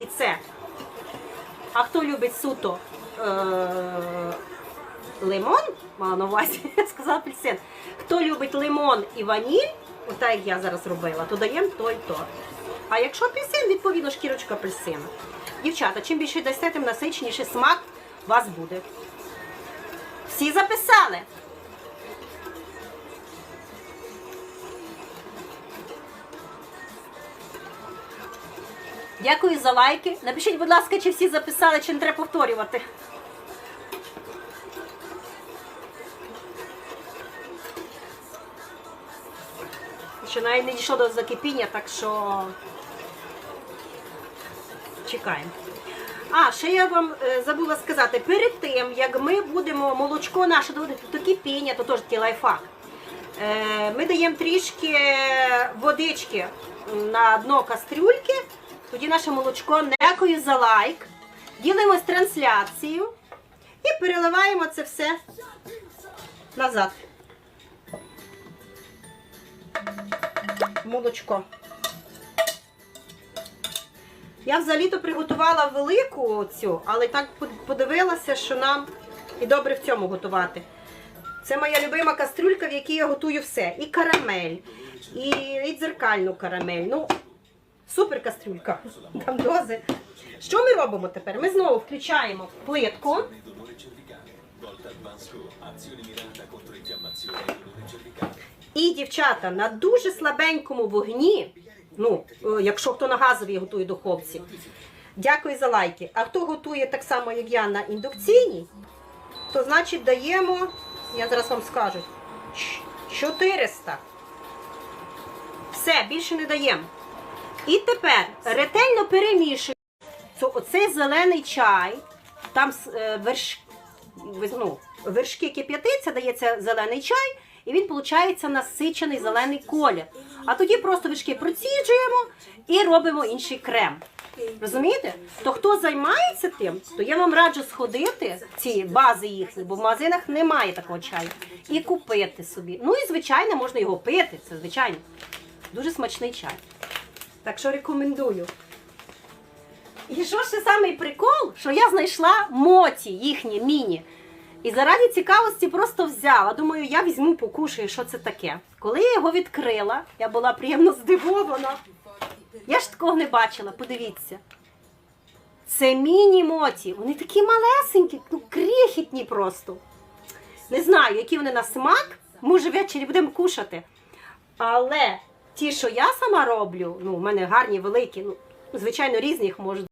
І це. А хто любить суто е- лимон, мала на увазі, я сказала апельсин. Хто любить лимон і ваніль, отак як я зараз робила, то даємо то і то. А якщо апельсин, відповідно шкірочка апельсина. Дівчата, чим більше дасте, тим насичніший смак у вас буде. Всі записали. Дякую за лайки. Напишіть, будь ласка, чи всі записали, чи не треба повторювати. Ще навіть не дійшло до закипіння, так що чекаємо. А, ще я вам е, забула сказати, перед тим, як ми будемо молочко наше доводити до кипіння, то теж такий лайфхак. Е, ми даємо трішки водички на дно кастрюльки, тоді наше молочко дякую за лайк. Ділимось трансляцією і переливаємо це все назад. Молочко. Я взагалі-то приготувала велику цю, але так подивилася, що нам і добре в цьому готувати. Це моя любима кастрюлька, в якій я готую все. І карамель, і, і дзеркальну карамель. Ну, супер кастрюлька. Там дози. Що ми робимо тепер? Ми знову включаємо плитку. І, дівчата, на дуже слабенькому вогні, ну, е, якщо хто на газовій готує духовці, дякую за лайки. А хто готує так само, як я, на індукційній, то значить даємо, я зараз вам скажу, 400. Все, більше не даємо. І тепер ретельно перемішуємо Це- оцей зелений чай, там е, верш, ну, вершки кип'ятиться, дається зелений чай, і він виходить насичений зелений колір. А тоді просто вершки проціджуємо і робимо інший крем. Розумієте? То хто займається тим, то я вам раджу сходити, ці бази їхні, бо в магазинах немає такого чаю, і купити собі. Ну і звичайно, можна його пити, це звичайно. Дуже смачний чай. Так що рекомендую. І що ще самий прикол, що я знайшла моті їхні міні. І заради цікавості просто взяла. Думаю, я візьму, покушаю, що це таке. Коли я його відкрила, я була приємно здивована. Я ж такого не бачила, подивіться. Це міні-моті. Вони такі малесенькі, ну крихітні просто. Не знаю, які вони на смак. Може, ввечері будемо кушати. Але ті, що я сама роблю, ну, у мене гарні, великі, ну, звичайно, різних можуть